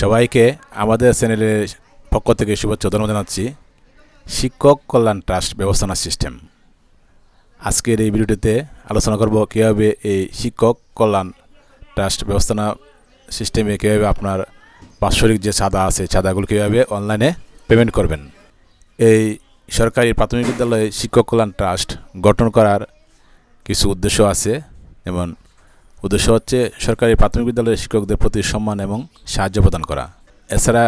সবাইকে আমাদের চ্যানেলের পক্ষ থেকে শুভেচ্ছা ধন্যবাদ জানাচ্ছি। শিক্ষক কল্যাণ ট্রাস্ট ব্যবস্থাপনা সিস্টেম। আজকের এই ভিডিওটিতে আলোচনা করব কীভাবে এই শিক্ষক কল্যাণ ট্রাস্ট ব্যবস্থাপনা সিস্টেমে কীভাবে আপনার বাৎসরিক যে চাঁদা আছে চাঁদাগুলো কীভাবে অনলাইনে পেমেন্ট করবেন। এই সরকারি প্রাথমিক বিদ্যালয়ে শিক্ষক কল্যাণ ট্রাস্ট গঠন করার কিছু উদ্দেশ্য আছে, যেমন উদ্দেশ্য হচ্ছে সরকারি প্রাথমিক বিদ্যালয়ের শিক্ষকদের প্রতি সম্মান এবং সাহায্য প্রদান করা। এছাড়া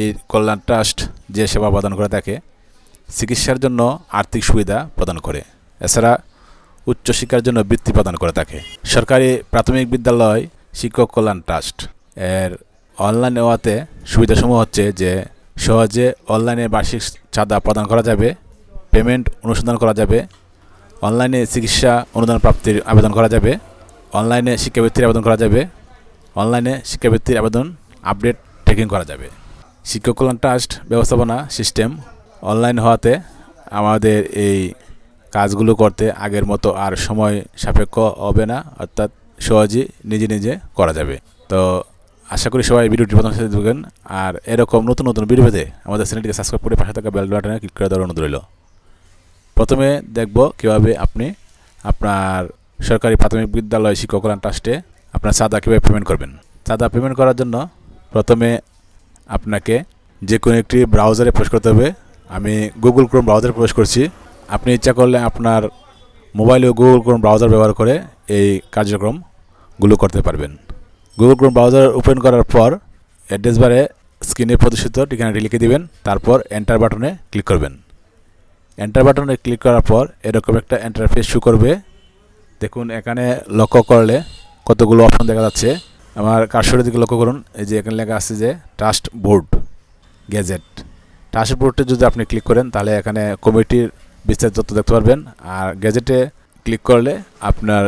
এই কল্যাণ ট্রাস্ট যে সেবা প্রদান করে থাকে, চিকিৎসার জন্য আর্থিক সুবিধা প্রদান করে। এছাড়া উচ্চশিক্ষার জন্য বৃত্তি প্রদান করে থাকে। সরকারি প্রাথমিক বিদ্যালয় শিক্ষক কল্যাণ ট্রাস্ট এর অনলাইন নেওয়াতে সুবিধাসমূহ হচ্ছে যে, সহজে অনলাইনে বার্ষিক চাঁদা প্রদান করা যাবে, পেমেন্ট অনুসন্ধান করা যাবে, অনলাইনে চিকিৎসা অনুদান প্রাপ্তির আবেদন করা যাবে অনলাইনে শিক্ষাবৃত্তির আবেদন করা যাবে। অনলাইনে শিক্ষাবৃত্তির আবেদন আপডেট ট্রেকিং করা যাবে। শিক্ষক কল্যাণ ট্রাস্ট ব্যবস্থাপনা সিস্টেম অনলাইন হওয়াতে আমাদের এই কাজগুলো করতে আগের মতো আর সময় সাপেক্ষ হবে না, অর্থাৎ সহজেই নিজে নিজে করা যাবে। তো আশা করি সবাই ভিডিওটি প্রথম সাথে দেখবেন। আর এরকম নতুন নতুন ভিডিও পেতে আমাদের চ্যানেলটিকে সাবস্ক্রাইব করে পাশে থাকা বেল বাটনে ক্লিক করে দেওয়ার অনুরোধ রইল। প্রথমে দেখব কীভাবে আপনি আপনার সরকারি প্রাথমিক বিদ্যালয় শিক্ষক কল্যাণ ট্রাস্টে আপনার চাঁদা কীভাবে পেমেন্ট করবেন? চাঁদা পেমেন্ট করার জন্য প্রথমে আপনাকে যে কোনো একটি ব্রাউজারে প্রবেশ করতে হবে। আমি গুগল ক্রোম ব্রাউজারে প্রবেশ করছি। আপনি ইচ্ছা করলে আপনার মোবাইলেও গুগল ক্রোম ব্রাউজার ব্যবহার করে এই কার্যক্রমগুলো করতে পারবেন। গুগল ক্রোম ব্রাউজার ওপেন করার পর অ্যাড্রেস বারে স্ক্রিনে প্রদর্শিত ঠিকানাটি লিখে দিবেন। তারপর এন্টার বাটনে ক্লিক করবেন। এন্টার বাটনে ক্লিক করার পর এরকম একটা এন্টারফেস শু করবে। দেখুন, এখানে লক্ষ্য করলে কতগুলো অপশন দেখা যাচ্ছে। আমার কার্সরের দিকে লক্ষ্য করুন, এই যে এখানে লেখা আছে যে ট্রাস্ট বোর্ড গ্যাজেট ট্রাস্ট বোর্ডে যদি আপনি ক্লিক করেন, তাহলে এখানে কমিটির বিস্তারিত তথ্য দেখতে পারবেন। আর গ্যাজেটে ক্লিক করলে আপনার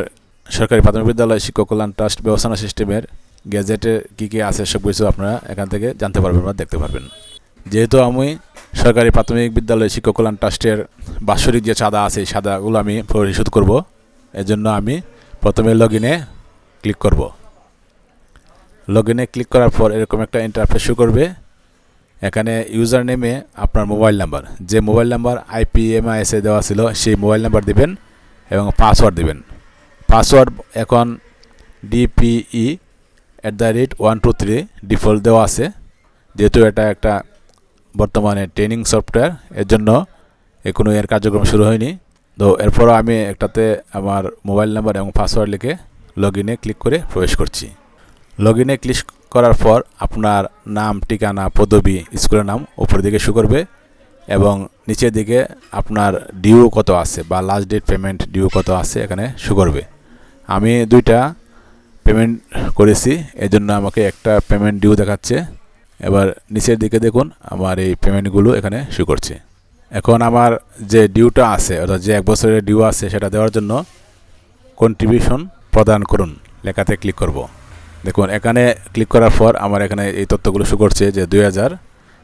সরকারি প্রাথমিক বিদ্যালয় শিক্ষক কল্যাণ ট্রাস্ট ব্যবস্থাপনা সিস্টেমের গ্যাজেটে কী কী আছে, সব কিছু আপনারা এখান থেকে জানতে পারবেন বা দেখতে পারবেন। যেহেতু আমি সরকারি প্রাথমিক বিদ্যালয় শিক্ষক কল্যাণ ট্রাস্টের বাৎসরিক যে চাঁদা আছে, এই চাঁদাগুলো আমি পরিশোধ করব। এজন্য আমি প্রথমে লগ ইনে ক্লিক করব। লগ ইনে ক্লিক করার পর এরকম একটা ইন্টারফেস শো করবে। এখানে ইউজার নেমে আপনার মোবাইল নাম্বার যে মোবাইল নাম্বার আইপিএমআইএসে দেওয়া ছিল, সেই মোবাইল নাম্বার দিবেন এবং পাসওয়ার্ড দিবেন। পাসওয়ার্ড এখন DPE at the rate one two three default দেওয়া আছে। যেহেতু এটা একটা বর্তমানে ট্রেনিং সফটওয়্যার এর জন্য এখনও এর কার্যক্রম শুরু হয়নি। তো এরপর আমি একটাতে আমার মোবাইল নাম্বার এবং পাসওয়ার্ড লিখে লগ ইনে ক্লিক করে প্রবেশ করছি। লগ ইনে ক্লিক করার পর আপনার নাম, ঠিকানা, পদবি, স্কুলের নাম উপরের দিকে শু করবে এবং নিচের দিকে আপনার ডিউ কত আছে বা লাস্ট ডেট পেমেন্ট ডিউ কত আছে এখানে শু করবে। আমি দুইটা পেমেন্ট করেছি এই জন্য আমাকে একটা পেমেন্ট ডিউ দেখাচ্ছে। এবার নিচের দিকে দেখুন, আমার এই পেমেন্টগুলো এখানে শু করছে। এখন আমার যে ডিউটা আছে, অর্থাৎ যে এক বছরের ডিউ আছে, সেটা দেওয়ার জন্য কন্ট্রিবিউশন প্রদান করুন। লেখাতে ক্লিক করব। দেখুন, এখানে ক্লিক করার পর আমার এখানে এই তথ্যগুলো শু করছে যে দুই হাজার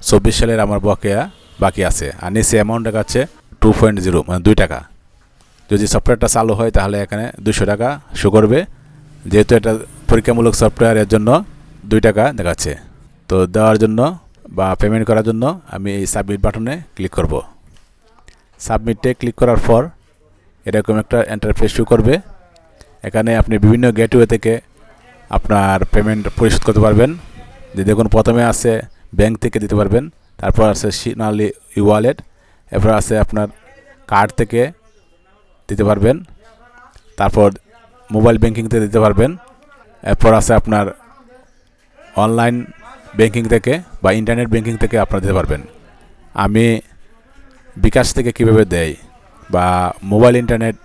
চব্বিশ সালের আমার বকেয়া বাকি আছে। আর নিচে অ্যামাউন্ট দেখাচ্ছে টু পয়েন্ট জিরো মানে দুই টাকা। যদি সফটওয়্যারটা চালু হয়, তাহলে এখানে দুশো টাকা শো করবে। যেহেতু এটা পরীক্ষামূলক সফটওয়্যার এর জন্য দুই টাকা দেখাচ্ছে। তো দেওয়ার জন্য বা পেমেন্ট করার জন্য আমি এই সাবমিট বাটনে ক্লিক করব। সাবমিটে ক্লিক করার পর এরকম একটা এন্টারফেস শো করবে। এখানে আপনি বিভিন্ন গেটওয়ে থেকে আপনার পেমেন্ট পরিশোধ করতে পারবেন। যে দেখুন প্রথমে আছে ব্যাংক থেকে দিতে পারবেন, তারপর আছে সিনালি ই ওয়ালেট এরপর আছে আপনার কার্ড থেকে দিতে পারবেন, তারপর মোবাইল ব্যাংকিং থেকে দিতে পারবেন, এরপর আছে আপনার অনলাইন ব্যাংকিং থেকে বা ইন্টারনেট ব্যাংকিং থেকে আপনারা দিতে পারবেন। আমি বিকাশ থেকে কীভাবে দেয় বা মোবাইল ইন্টারনেট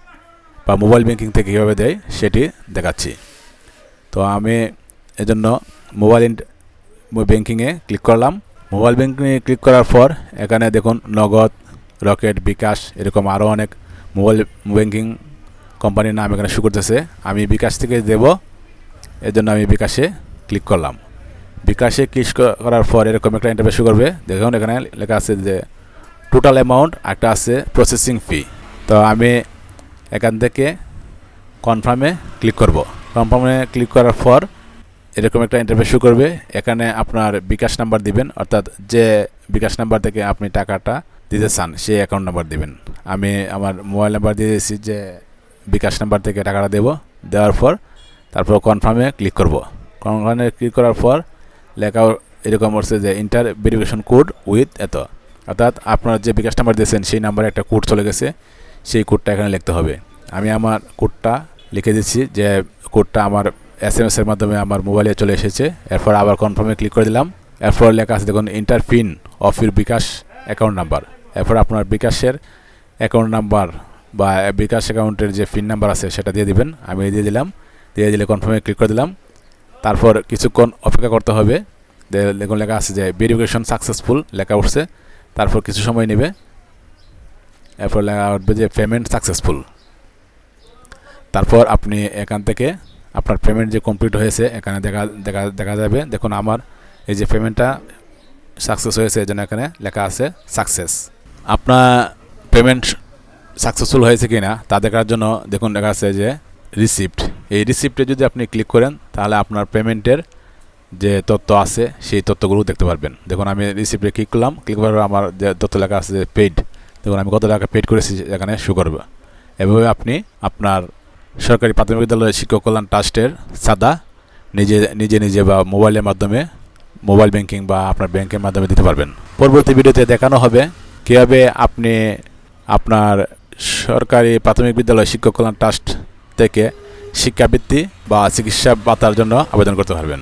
বা মোবাইল ব্যাংকিং থেকে কীভাবে দেয় সেটি দেখাচ্ছি। তো আমি এজন্য মোবাইল ব্যাংকিংয়ে ক্লিক করলাম। মোবাইল ব্যাংকিংয়ে ক্লিক করার পর এখানে দেখুন নগদ, রকেট, বিকাশ এরকম আরও অনেক মোবাইল ব্যাংকিং কোম্পানির নাম এখানে শু করতেছে। আমি বিকাশ থেকে দেব এর জন্য আমি বিকাশে ক্লিক করলাম। বিকাশে ক্লিক করার পর এরকম একটা ইন্টারভিউ করবে। দেখুন এখানে লেখা আছে যে টোটাল অ্যামাউন্ট একটা আছে প্রসেসিং ফি তো আমি এখান থেকে কনফার্মে ক্লিক করব। কনফার্মে ক্লিক করার পর এরকম একটা ইন্টারফেস শুরু করবে। এখানে আপনার বিকাশ নাম্বার দিবেন, অর্থাৎ যে বিকাশ নাম্বার থেকে আপনি টাকাটা দিতে চান, সেই অ্যাকাউন্ট নাম্বার দিবেন। আমি আমার মোবাইল নাম্বার দিয়ে দিয়েছি যে বিকাশ নাম্বার থেকে টাকাটা দেবো। দেওয়ার পর তারপর কনফার্মে ক্লিক করব। কনফার্মে ক্লিক করার পর লেখা এরকম হচ্ছে যে ইন্টার ভেরিফিকেশন কোড উইথ এত। অর্থাৎ আপনার যে বিকাশ নাম্বার দিয়েছেন, সেই নাম্বারে একটা কোড চলে গেছে। সেই কোডটা এখানে লিখতে হবে। আমি আমার কোডটা লিখে দিচ্ছি যে কোডটা আমার এস এম এসের মাধ্যমে আমার মোবাইলে চলে এসেছে। এরপর আবার কনফার্মে ক্লিক করে দিলাম। এরপর লেখা আছে, দেখুন enter PIN of your bKash account number এরপর আপনার বিকাশের অ্যাকাউন্ট নাম্বার বা বিকাশ অ্যাকাউন্টের যে পিন নাম্বার আছে, সেটা দিয়ে দিবেন। আমি দিয়ে দিলাম। দিয়ে দিলে কনফার্মে ক্লিক করে দিলাম। তারপর কিছুক্ষণ অপেক্ষা করতে হবে। দেখুন, লেখা আছে যে ভেরিফিকেশন সাকসেসফুল লেখা উঠছে। তারপর কিছু সময় নেবে। এরপর লেখা উঠবে যে পেমেন্ট সাকসেসফুল তারপর আপনি এখান থেকে আপনার পেমেন্ট যে কমপ্লিট হয়েছে, এখানে দেখা দেখা দেখা যাবে। দেখুন আমার এই যে পেমেন্টটা সাকসেস হয়েছে, এই এখানে লেখা আছে সাকসেস আপনার পেমেন্ট সাকসেসফুল হয়েছে কি না তা দেখার জন্য দেখুন দেখা আছে যে রিসিপ্ট এই রিসিপ্টে যদি আপনি ক্লিক করেন, তাহলে আপনার পেমেন্টের যে তথ্য আছে, সেই তথ্যগুলো দেখতে পারবেন। দেখুন, আমি রিসিপ্টে ক্লিক করলাম ক্লিক করার আমার যে তথ্য লেখা আছে যে পেইড দেখুন, আমি কত টাকা পেড করেছি এখানে শো করবে। এভাবে আপনি আপনার সরকারি প্রাথমিক বিদ্যালয়ের শিক্ষক কল্যাণ ট্রাস্টের সাদা নিজে নিজে নিজে বা মোবাইলের মাধ্যমে, মোবাইল ব্যাংকিং বা আপনার ব্যাংকের মাধ্যমে দিতে পারবেন। পরবর্তী ভিডিওতে দেখানো হবে কীভাবে আপনি আপনার সরকারি প্রাথমিক বিদ্যালয় শিক্ষক কল্যাণ ট্রাস্ট থেকে শিক্ষাবৃত্তি বা চিকিৎসা ভাতার জন্য আবেদন করতে পারবেন।